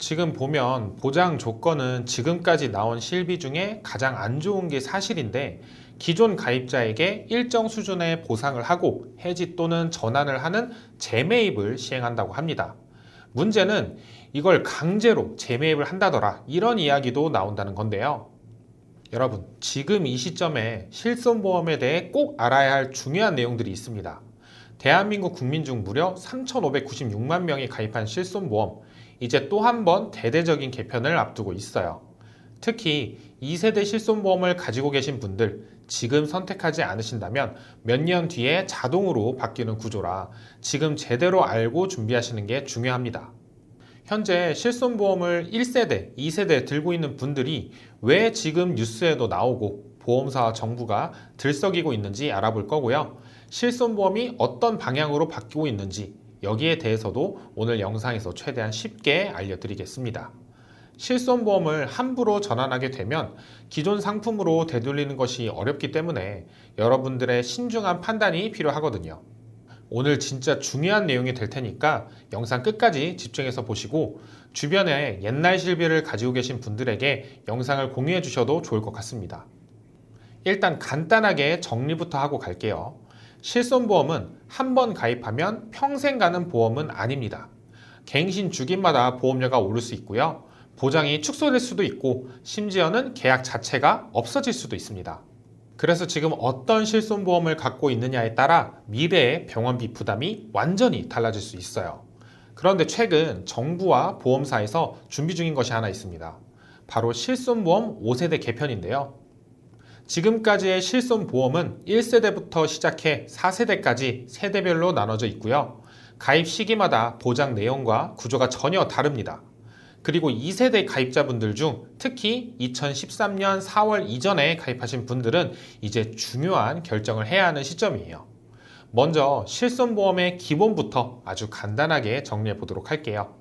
지금 보면 보장 조건은 지금까지 나온 실비 중에 가장 안 좋은 게 사실인데 기존 가입자에게 일정 수준의 보상을 하고 해지 또는 전환을 하는 재매입을 시행한다고 합니다. 문제는 이걸 강제로 재매입을 한다더라 이런 이야기도 나온다는 건데요. 여러분, 지금 이 시점에 실손보험에 대해 꼭 알아야 할 중요한 내용들이 있습니다. 대한민국 국민 중 무려 3,596만 명이 가입한 실손보험, 이제 또 한 번 대대적인 개편을 앞두고 있어요. 특히 2세대 실손보험을 가지고 계신 분들, 지금 선택하지 않으신다면 몇 년 뒤에 자동으로 바뀌는 구조라 지금 제대로 알고 준비하시는 게 중요합니다. 현재 실손보험을 1세대, 2세대 들고 있는 분들이 왜 지금 뉴스에도 나오고 보험사와 정부가 들썩이고 있는지 알아볼 거고요. 실손보험이 어떤 방향으로 바뀌고 있는지 여기에 대해서도 오늘 영상에서 최대한 쉽게 알려드리겠습니다. 실손보험을 함부로 전환하게 되면 기존 상품으로 되돌리는 것이 어렵기 때문에 여러분들의 신중한 판단이 필요하거든요. 오늘 진짜 중요한 내용이 될 테니까 영상 끝까지 집중해서 보시고 주변에 옛날 실비를 가지고 계신 분들에게 영상을 공유해 주셔도 좋을 것 같습니다. 일단 간단하게 정리부터 하고 갈게요. 실손보험은 한 번 가입하면 평생 가는 보험은 아닙니다. 갱신 주기마다 보험료가 오를 수 있고요. 보장이 축소될 수도 있고 심지어는 계약 자체가 없어질 수도 있습니다. 그래서 지금 어떤 실손보험을 갖고 있느냐에 따라 미래의 병원비 부담이 완전히 달라질 수 있어요. 그런데 최근 정부와 보험사에서 준비 중인 것이 하나 있습니다. 바로 실손보험 5세대 개편인데요. 지금까지의 실손 보험은 1세대부터 시작해 4세대까지 세대별로 나눠져 있고요. 가입 시기마다 보장 내용과 구조가 전혀 다릅니다. 그리고 2세대 가입자분들 중 특히 2013년 4월 이전에 가입하신 분들은 이제 중요한 결정을 해야 하는 시점이에요. 먼저 실손보험의 기본부터 아주 간단하게 정리해 보도록 할게요.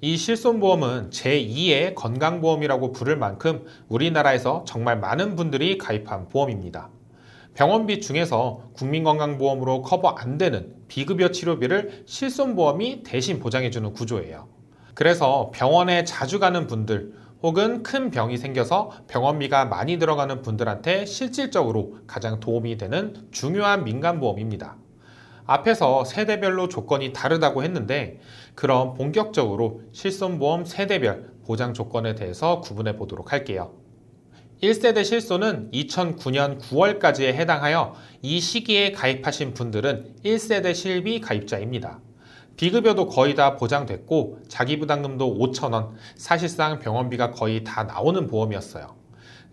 이 실손보험은 제2의 건강보험이라고 부를 만큼 우리나라에서 정말 많은 분들이 가입한 보험입니다. 병원비 중에서 국민건강보험으로 커버 안 되는 비급여 치료비를 실손보험이 대신 보장해주는 구조예요. 그래서 병원에 자주 가는 분들 혹은 큰 병이 생겨서 병원비가 많이 들어가는 분들한테 실질적으로 가장 도움이 되는 중요한 민간보험입니다. 앞에서 세대별로 조건이 다르다고 했는데 그럼 본격적으로 실손보험 세대별 보장 조건에 대해서 구분해 보도록 할게요. 1세대 실손은 2009년 9월까지에 해당하여 이 시기에 가입하신 분들은 1세대 실비 가입자입니다. 비급여도 거의 다 보장됐고 자기부담금도 5천원, 사실상 병원비가 거의 다 나오는 보험이었어요.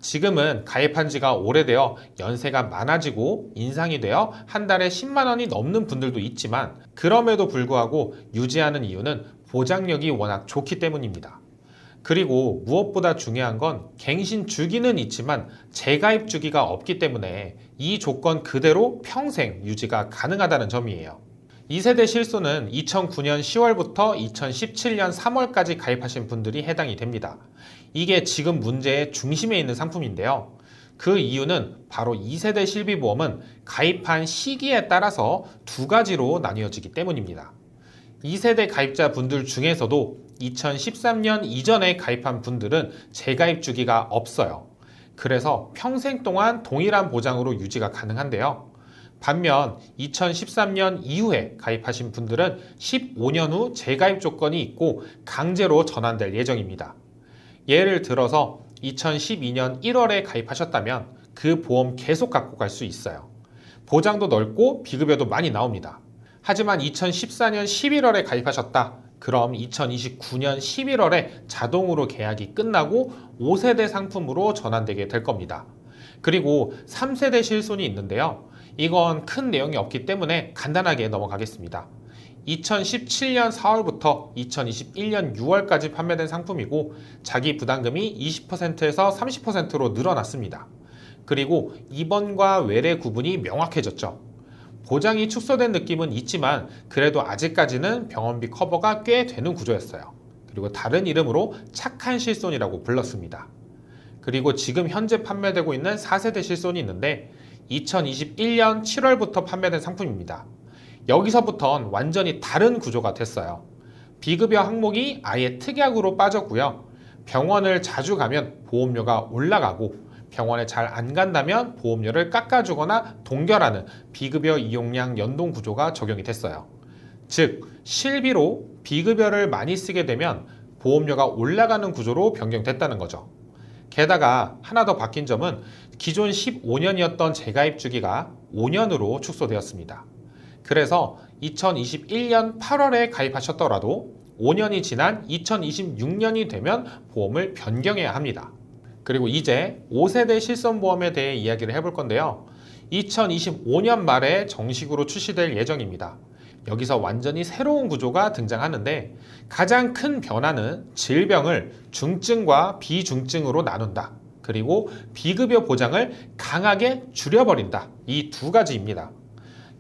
지금은 가입한 지가 오래되어 연세가 많아지고 인상이 되어 한 달에 10만 원이 넘는 분들도 있지만 그럼에도 불구하고 유지하는 이유는 보장력이 워낙 좋기 때문입니다. 그리고 무엇보다 중요한 건 갱신 주기는 있지만 재가입 주기가 없기 때문에 이 조건 그대로 평생 유지가 가능하다는 점이에요. 2세대 실손은 2009년 10월부터 2017년 3월까지 가입하신 분들이 해당이 됩니다. 이게 지금 문제의 중심에 있는 상품인데요. 그 이유는 바로 2세대 실비보험은 가입한 시기에 따라서 두 가지로 나뉘어지기 때문입니다. 2세대 가입자 분들 중에서도 2013년 이전에 가입한 분들은 재가입 주기가 없어요. 그래서 평생 동안 동일한 보장으로 유지가 가능한데요. 반면 2013년 이후에 가입하신 분들은 15년 후 재가입 조건이 있고 강제로 전환될 예정입니다. 예를 들어서 2012년 1월에 가입하셨다면 그 보험 계속 갖고 갈 수 있어요. 보장도 넓고 비급여도 많이 나옵니다. 하지만 2014년 11월에 가입하셨다. 그럼 2029년 11월에 자동으로 계약이 끝나고 5세대 상품으로 전환되게 될 겁니다. 그리고 3세대 실손이 있는데요. 이건 큰 내용이 없기 때문에 간단하게 넘어가겠습니다. 2017년 4월부터 2021년 6월까지 판매된 상품이고 자기 부담금이 20%에서 30%로 늘어났습니다. 그리고 입원과 외래 구분이 명확해졌죠. 보장이 축소된 느낌은 있지만 그래도 아직까지는 병원비 커버가 꽤 되는 구조였어요. 그리고 다른 이름으로 착한 실손이라고 불렀습니다. 그리고 지금 현재 판매되고 있는 4세대 실손이 있는데 2021년 7월부터 판매된 상품입니다. 여기서부턴 완전히 다른 구조가 됐어요. 비급여 항목이 아예 특약으로 빠졌고요. 병원을 자주 가면 보험료가 올라가고 병원에 잘 안 간다면 보험료를 깎아주거나 동결하는 비급여 이용량 연동 구조가 적용이 됐어요. 즉, 실비로 비급여를 많이 쓰게 되면 보험료가 올라가는 구조로 변경됐다는 거죠. 게다가 하나 더 바뀐 점은 기존 15년이었던 재가입 주기가 5년으로 축소되었습니다. 그래서 2021년 8월에 가입하셨더라도 5년이 지난 2026년이 되면 보험을 변경해야 합니다. 그리고 이제 5세대 실손보험에 대해 이야기를 해볼 건데요. 2025년 말에 정식으로 출시될 예정입니다. 여기서 완전히 새로운 구조가 등장하는데 가장 큰 변화는 질병을 중증과 비중증으로 나눈다. 그리고 비급여 보장을 강하게 줄여버린다. 이 두 가지입니다.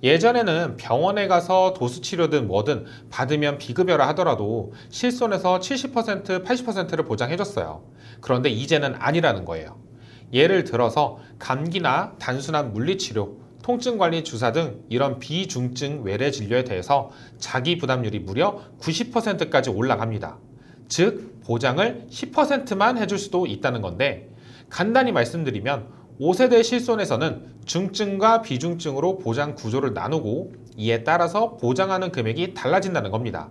예전에는 병원에 가서 도수치료든 뭐든 받으면 비급여라 하더라도 실손에서 70% 80%를 보장해줬어요. 그런데 이제는 아니라는 거예요. 예를 들어서 감기나 단순한 물리치료, 통증관리 주사 등 이런 비중증 외래 진료에 대해서 자기 부담률이 무려 90%까지 올라갑니다. 즉, 보장을 10%만 해줄 수도 있다는 건데, 간단히 말씀드리면 5세대 실손에서는 중증과 비중증으로 보장 구조를 나누고 이에 따라서 보장하는 금액이 달라진다는 겁니다.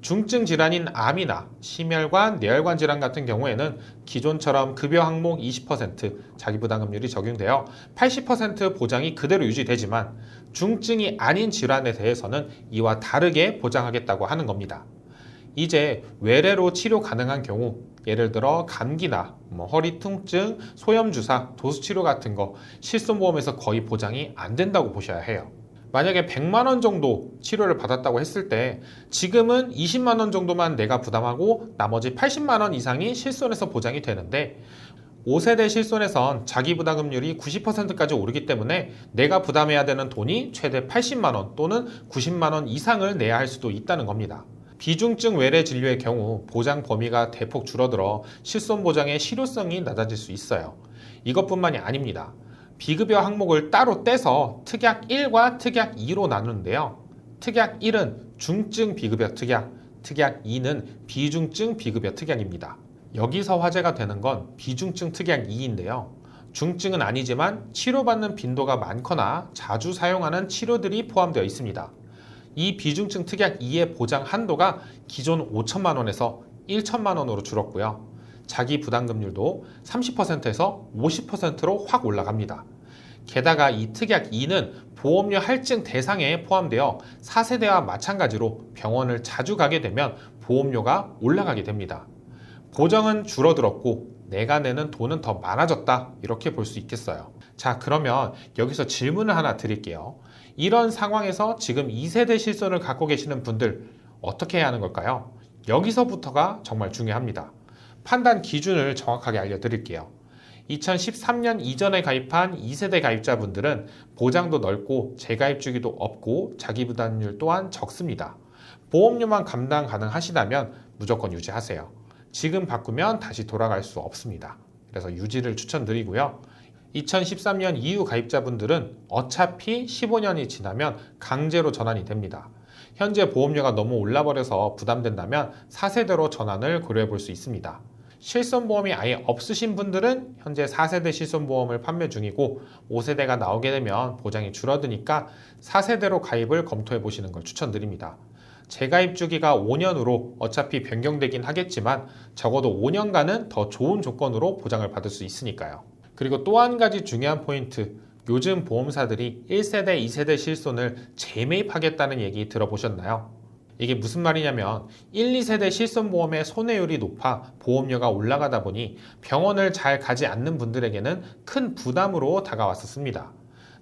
중증 질환인 암이나 심혈관, 뇌혈관 질환 같은 경우에는 기존처럼 급여 항목 20% 자기부담금률이 적용되어 80% 보장이 그대로 유지되지만 중증이 아닌 질환에 대해서는 이와 다르게 보장하겠다고 하는 겁니다. 이제 외래로 치료 가능한 경우 예를 들어 감기나 뭐 허리 통증, 소염 주사, 도수 치료 같은 거 실손보험에서 거의 보장이 안 된다고 보셔야 해요. 만약에 100만 원 정도 치료를 받았다고 했을 때 지금은 20만 원 정도만 내가 부담하고 나머지 80만 원 이상이 실손에서 보장이 되는데 5세대 실손에선 자기 부담금률이 90%까지 오르기 때문에 내가 부담해야 되는 돈이 최대 80만 원 또는 90만 원 이상을 내야 할 수도 있다는 겁니다. 비중증 외래 진료의 경우 보장 범위가 대폭 줄어들어 실손 보장의 실효성이 낮아질 수 있어요. 이것뿐만이 아닙니다. 비급여 항목을 따로 떼서 특약 1과 특약 2로 나누는데요. 특약 1은 중증 비급여 특약, 특약 2는 비중증 비급여 특약입니다. 여기서 화제가 되는 건 비중증 특약 2인데요. 중증은 아니지만 치료받는 빈도가 많거나 자주 사용하는 치료들이 포함되어 있습니다. 이 비중증 특약 2의 보장 한도가 기존 5천만 원에서 1천만 원으로 줄었고요. 자기 부담금률도 30%에서 50%로 확 올라갑니다. 게다가 이 특약 2는 보험료 할증 대상에 포함되어 4세대와 마찬가지로 병원을 자주 가게 되면 보험료가 올라가게 됩니다. 보정은 줄어들었고 내가 내는 돈은 더 많아졌다 이렇게 볼 수 있겠어요. 자 그러면 여기서 질문을 하나 드릴게요. 이런 상황에서 지금 2세대 실손을 갖고 계시는 분들 어떻게 해야 하는 걸까요? 여기서부터가 정말 중요합니다. 판단 기준을 정확하게 알려드릴게요. 2013년 이전에 가입한 2세대 가입자분들은 보장도 넓고 재가입 주기도 없고 자기 부담률 또한 적습니다. 보험료만 감당 가능하시다면 무조건 유지하세요. 지금 바꾸면 다시 돌아갈 수 없습니다. 그래서 유지를 추천드리고요. 2013년 이후 가입자분들은 어차피 15년이 지나면 강제로 전환이 됩니다. 현재 보험료가 너무 올라버려서 부담된다면 4세대로 전환을 고려해 볼 수 있습니다. 실손보험이 아예 없으신 분들은 현재 4세대 실손보험을 판매 중이고 5세대가 나오게 되면 보장이 줄어드니까 4세대로 가입을 검토해 보시는 걸 추천드립니다. 재가입 주기가 5년으로 어차피 변경되긴 하겠지만 적어도 5년간은 더 좋은 조건으로 보장을 받을 수 있으니까요. 그리고 또 한 가지 중요한 포인트. 요즘 보험사들이 1세대, 2세대 실손을 재매입하겠다는 얘기 들어보셨나요? 이게 무슨 말이냐면 1, 2세대 실손보험의 손해율이 높아 보험료가 올라가다 보니 병원을 잘 가지 않는 분들에게는 큰 부담으로 다가왔었습니다.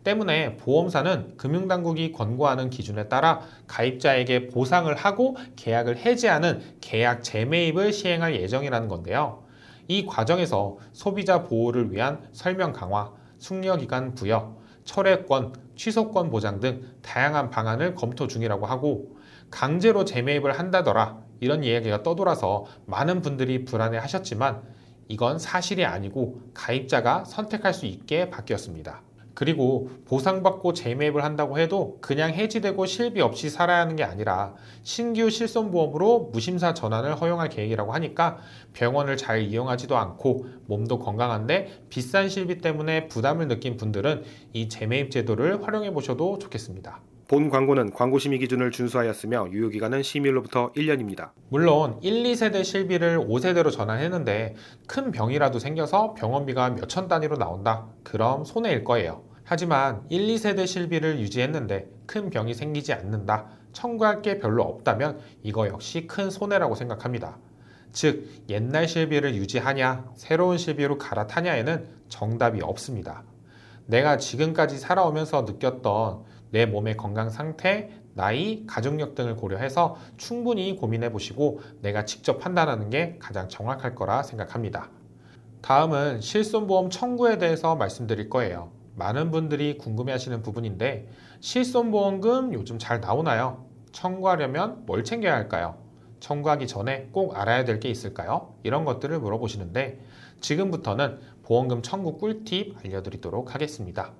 때문에 보험사는 금융당국이 권고하는 기준에 따라 가입자에게 보상을 하고 계약을 해지하는 계약 재매입을 시행할 예정이라는 건데요. 이 과정에서 소비자 보호를 위한 설명 강화, 숙려기간 부여, 철회권, 취소권 보장 등 다양한 방안을 검토 중이라고 하고 강제로 재매입을 한다더라 이런 이야기가 떠돌아서 많은 분들이 불안해 하셨지만 이건 사실이 아니고 가입자가 선택할 수 있게 바뀌었습니다. 그리고 보상받고 재매입을 한다고 해도 그냥 해지되고 실비 없이 살아야 하는 게 아니라 신규 실손보험으로 무심사 전환을 허용할 계획이라고 하니까 병원을 잘 이용하지도 않고 몸도 건강한데 비싼 실비 때문에 부담을 느낀 분들은 이 재매입 제도를 활용해 보셔도 좋겠습니다. 본 광고는 광고 심의 기준을 준수하였으며 유효 기간은 심의일로부터 1년입니다. 물론 1, 2세대 실비를 5세대로 전환했는데 큰 병이라도 생겨서 병원비가 몇 천 단위로 나온다. 그럼 손해일 거예요. 하지만 1, 2세대 실비를 유지했는데 큰 병이 생기지 않는다. 청구할 게 별로 없다면 이거 역시 큰 손해라고 생각합니다. 즉, 옛날 실비를 유지하냐, 새로운 실비로 갈아타냐에는 정답이 없습니다. 내가 지금까지 살아오면서 느꼈던 내 몸의 건강 상태, 나이, 가족력 등을 고려해서 충분히 고민해 보시고 내가 직접 판단하는 게 가장 정확할 거라 생각합니다. 다음은 실손보험 청구에 대해서 말씀드릴 거예요. 많은 분들이 궁금해 하시는 부분인데 실손보험금 요즘 잘 나오나요? 청구하려면 뭘 챙겨야 할까요? 청구하기 전에 꼭 알아야 될 게 있을까요? 이런 것들을 물어보시는데 지금부터는 보험금 청구 꿀팁 알려드리도록 하겠습니다.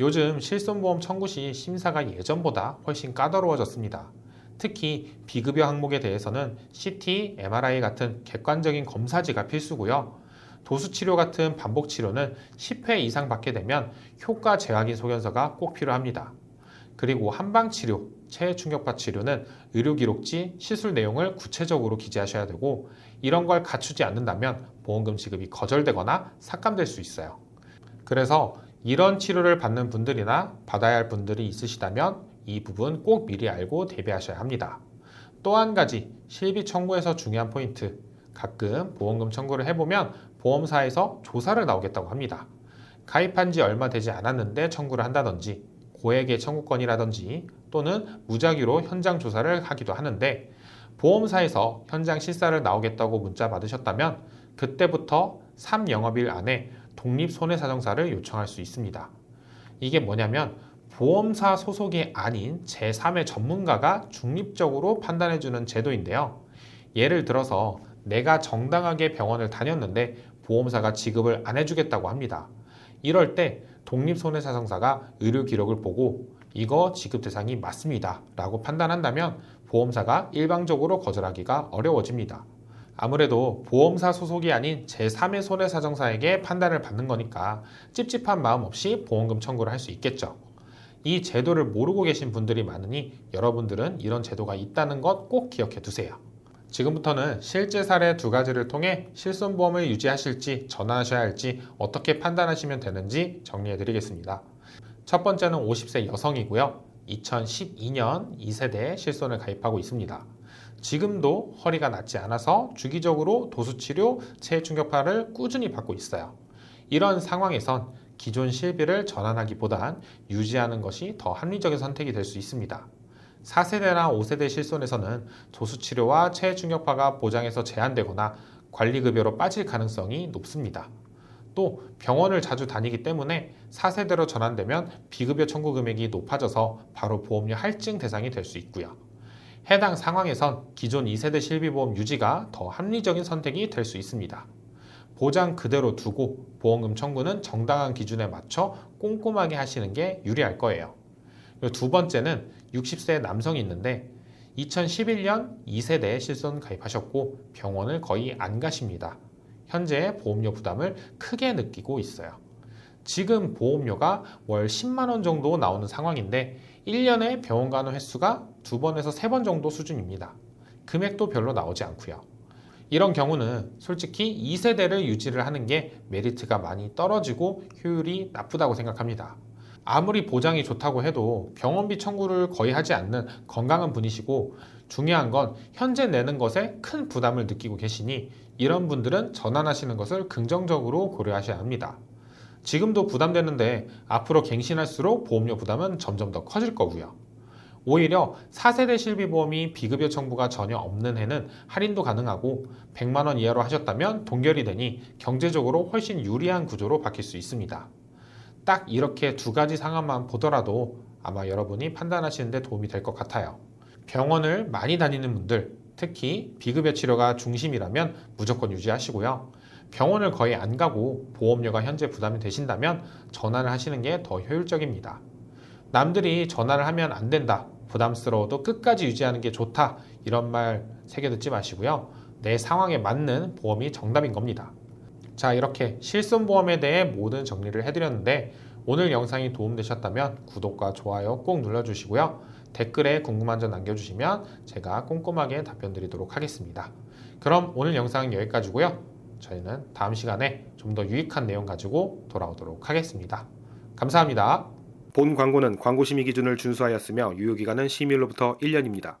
요즘 실손보험 청구 시 심사가 예전보다 훨씬 까다로워졌습니다. 특히 비급여 항목에 대해서는 CT, MRI 같은 객관적인 검사지가 필수고요. 도수치료 같은 반복 치료는 10회 이상 받게 되면 효과 재확인 소견서가 꼭 필요합니다. 그리고 한방치료, 체충격파 치료는 의료기록지, 시술 내용을 구체적으로 기재하셔야 되고 이런 걸 갖추지 않는다면 보험금 지급이 거절되거나 삭감될 수 있어요. 그래서 이런 치료를 받는 분들이나 받아야 할 분들이 있으시다면 이 부분 꼭 미리 알고 대비하셔야 합니다. 또 한 가지 실비 청구에서 중요한 포인트. 가끔 보험금 청구를 해보면 보험사에서 조사를 나오겠다고 합니다. 가입한 지 얼마 되지 않았는데 청구를 한다든지 고액의 청구권이라든지 또는 무작위로 현장 조사를 하기도 하는데 보험사에서 현장 실사를 나오겠다고 문자 받으셨다면 그때부터 3영업일 안에 독립손해사정사를 요청할 수 있습니다. 이게 뭐냐면 보험사 소속이 아닌 제3의 전문가가 중립적으로 판단해주는 제도인데요. 예를 들어서 내가 정당하게 병원을 다녔는데 보험사가 지급을 안 해주겠다고 합니다. 이럴 때 독립손해사정사가 의료 기록을 보고 이거 지급 대상이 맞습니다. 라고 판단한다면 보험사가 일방적으로 거절하기가 어려워집니다. 아무래도 보험사 소속이 아닌 제3의 손해사정사에게 판단을 받는 거니까 찝찝한 마음 없이 보험금 청구를 할 수 있겠죠. 이 제도를 모르고 계신 분들이 많으니 여러분들은 이런 제도가 있다는 것 꼭 기억해 두세요. 지금부터는 실제 사례 두 가지를 통해 실손보험을 유지하실지 전환하셔야 할지 어떻게 판단하시면 되는지 정리해 드리겠습니다. 첫 번째는 50세 여성이고요. 2012년 2세대 실손을 가입하고 있습니다. 지금도 허리가 낫지 않아서 주기적으로 도수치료, 체충격파를 꾸준히 받고 있어요. 이런 상황에선 기존 실비를 전환하기보단 유지하는 것이 더 합리적인 선택이 될 수 있습니다. 4세대나 5세대 실손에서는 도수치료와 체충격파가 보장에서 제한되거나 관리급여로 빠질 가능성이 높습니다. 또 병원을 자주 다니기 때문에 4세대로 전환되면 비급여 청구 금액이 높아져서 바로 보험료 할증 대상이 될 수 있고요. 해당 상황에선 기존 2세대 실비보험 유지가 더 합리적인 선택이 될 수 있습니다. 보장 그대로 두고 보험금 청구는 정당한 기준에 맞춰 꼼꼼하게 하시는 게 유리할 거예요. 두 번째는 60세 남성이 있는데 2011년 2세대 실손 가입하셨고 병원을 거의 안 가십니다. 현재 보험료 부담을 크게 느끼고 있어요. 지금 보험료가 월 10만 원 정도 나오는 상황인데 1년에 병원 가는 횟수가 두 번에서 세 번 정도 수준입니다. 금액도 별로 나오지 않고요. 이런 경우는 솔직히 2세대를 유지를 하는 게 메리트가 많이 떨어지고 효율이 나쁘다고 생각합니다. 아무리 보장이 좋다고 해도 병원비 청구를 거의 하지 않는 건강한 분이시고 중요한 건 현재 내는 것에 큰 부담을 느끼고 계시니 이런 분들은 전환하시는 것을 긍정적으로 고려하셔야 합니다. 지금도 부담되는데 앞으로 갱신할수록 보험료 부담은 점점 더 커질 거고요. 오히려 4세대 실비보험이 비급여 청구가 전혀 없는 해는 할인도 가능하고 100만 원 이하로 하셨다면 동결이 되니 경제적으로 훨씬 유리한 구조로 바뀔 수 있습니다. 딱 이렇게 두 가지 상황만 보더라도 아마 여러분이 판단하시는 데 도움이 될 것 같아요. 병원을 많이 다니는 분들, 특히 비급여 치료가 중심이라면 무조건 유지하시고요. 병원을 거의 안 가고 보험료가 현재 부담이 되신다면 전화를 하시는 게 더 효율적입니다. 남들이 전화를 하면 안 된다, 부담스러워도 끝까지 유지하는 게 좋다, 이런 말 새겨 듣지 마시고요. 내 상황에 맞는 보험이 정답인 겁니다. 자, 이렇게 실손보험에 대해 모든 정리를 해드렸는데 오늘 영상이 도움되셨다면 구독과 좋아요 꼭 눌러주시고요. 댓글에 궁금한 점 남겨주시면 제가 꼼꼼하게 답변 드리도록 하겠습니다. 그럼 오늘 영상은 여기까지고요. 저희는 다음 시간에 좀 더 유익한 내용 가지고 돌아오도록 하겠습니다. 감사합니다. 본 광고는 광고 심의 기준을 준수하였으며 유효 기간은 심의일로부터 1년입니다.